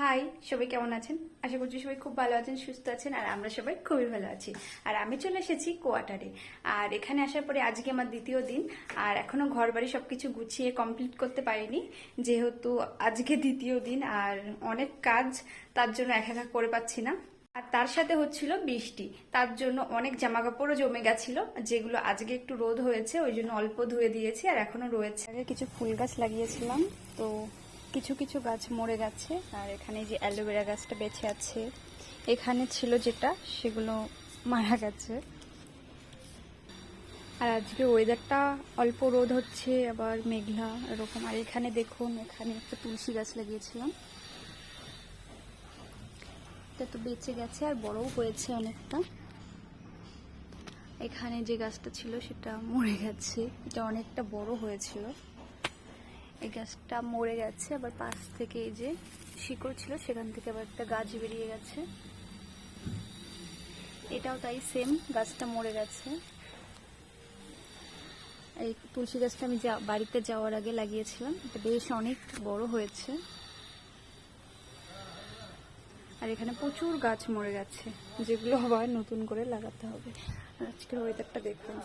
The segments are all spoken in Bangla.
হাই সবাই কেমন আছেন? আশা করছি সবাই খুব ভালো আছেন, সুস্থ আছেন, আর আমরা সবাই খুবই ভালো আছি। আর আমি চলে এসেছি কোয়ার্টারে। আর এখানে আসার পরে আজকে আমার দ্বিতীয় দিন, আর এখনও ঘর বাড়ি সবকিছু গুছিয়ে কমপ্লিট করতে পারিনি। যেহেতু আজকে দ্বিতীয় দিন, আর অনেক কাজ, তার জন্য এক একা করে পাচ্ছি না। আর তার সাথে হচ্ছিল বৃষ্টি। তার জন্য অনেক জামা কাপড়ও জমে গেছিল, যেগুলো আজকে একটু রোদ হয়েছে, ওই জন্য অল্প ধুয়ে দিয়েছি, আর এখনও রয়েছে। আগে কিছু ফুল গাছ লাগিয়েছিলাম, তো কিছু কিছু গাছ মরে গেছে, আর এখানে যে অ্যালোভেরা গাছটা বেঁচে আছে, এখানে ছিল যেটা, সেগুলো মারা গেছে। আর আজকে ওয়েদারটা অল্প রোদ হচ্ছে, আবার মেঘলা এরকম। আর এখানে দেখুন, এখানে একটা তুলসী গাছ লাগিয়েছিলাম। এটা তো বেঁচে গেছে, আর বড়ও হয়েছে অনেকটা। এখানে যে গাছটা ছিল, সেটা মরে গেছে। এটা অনেকটা বড় হয়েছিল। এই গাছটা মরে গেছে, আবার পাশ থেকে এই যে শিকড় ছিল, সেখান থেকে আবার একটা গাছ বেরিয়ে গেছে। এটাও তাই সেম গাছটা মরে গেছে। এই তুলসী গাছটা আমি যা, বাড়িতে যাওয়ার আগে লাগিয়েছিলাম। এটা বেশ অনেক বড় হয়েছে। আর এখানে প্রচুর গাছ মরে গেছে, যেগুলো আবার নতুন করে লাগাতে হবে। আজকের ওয়েদারটা দেখুন।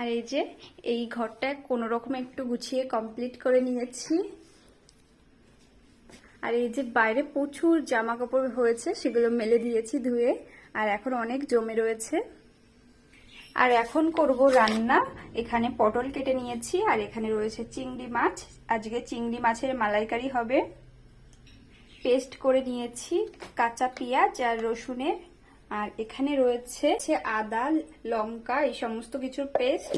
আর এই যে, এই ঘরটা কোনো রকম একটু গুছিয়ে কমপ্লিট করে নিয়েছি। আর এই যে বাইরে প্রচুর জামা কাপড় হয়েছে, সেগুলো মেলে দিয়েছি ধুয়ে, আর এখন অনেক জমে রয়েছে। আর এখন করব রান্না। এখানে পটল কেটে নিয়েছি, আর এখানে রয়েছে চিংড়ি মাছ। আজকে চিংড়ি মাছের মালাইকারি হবে। পেস্ট করে নিয়েছি, কাঁচা পেঁয়াজ আর রসুনের আর এখানে রয়েছে আদা লঙ্কা এই সমস্ত কিছুর পেস্ট।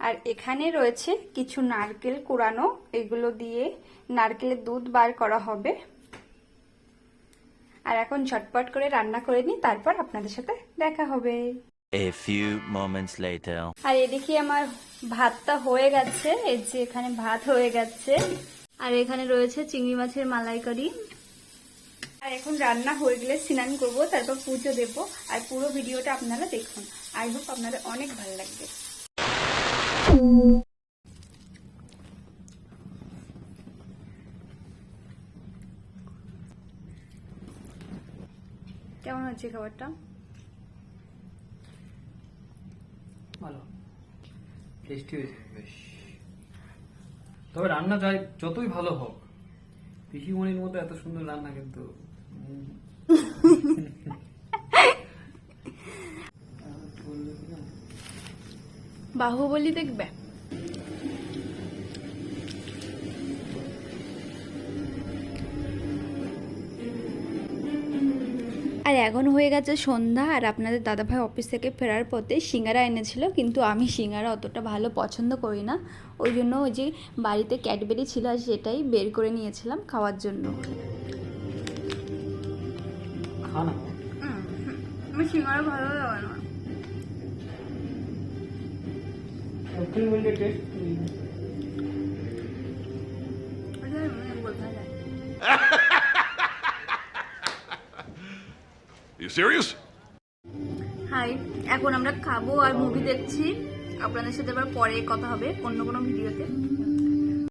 আর এখানে রয়েছে কিছু নারকেল কুড়ানো এগুলো দিয়ে নারকেলের দুধ বার করা হবে। আর এখন ঝটপট করে রান্না করে নিই তারপর আপনাদের সাথে দেখা হবে। A few moments later. আর এদিকে আমার ভাতটা হয়ে গেছে এই যে এখানে ভাত হয়ে গেছে। আর এখানে রয়েছে চিংড়ি মাছের মালাইকারি। আর এখন রান্না হয়ে গেলে স্নান করব, তারপর পুজো দেব, আর পুরো ভিডিওটা আপনারা দেখুন। আই হোপ আপনাদের অনেক ভালো লাগবে। কেমন হচ্ছে খাবারটা? ভালো। টেস্টি হয়েছে, বেশ। তবে রান্না যাই, যতই ভালো হোক পিসিমণির মতো এত সুন্দর রান্না কিন্তু। বাহুবলী দেখবে? এখন হয়ে গেছে সন্ধ্যা আর আপনাদের দাদাভাই অফিস থেকে ফেরার পথে সিঙ্গারা এনেছিল কিন্তু আমি সিঙ্গারা অতটা ভালো পছন্দ করি না। ওই জন্য ওই যে বাড়িতে ক্যাডবেরি ছিল আর সেটাই বের করে নিয়েছিলাম খাওয়ার জন্য। সিঙ্গারা ভালো লাগে না। Serious? হাই এখন আমরা খাব আর মুভি দেখছি আপনাদের সাথে আবার পরে কথা হবে অন্য কোনো ভিডিওতে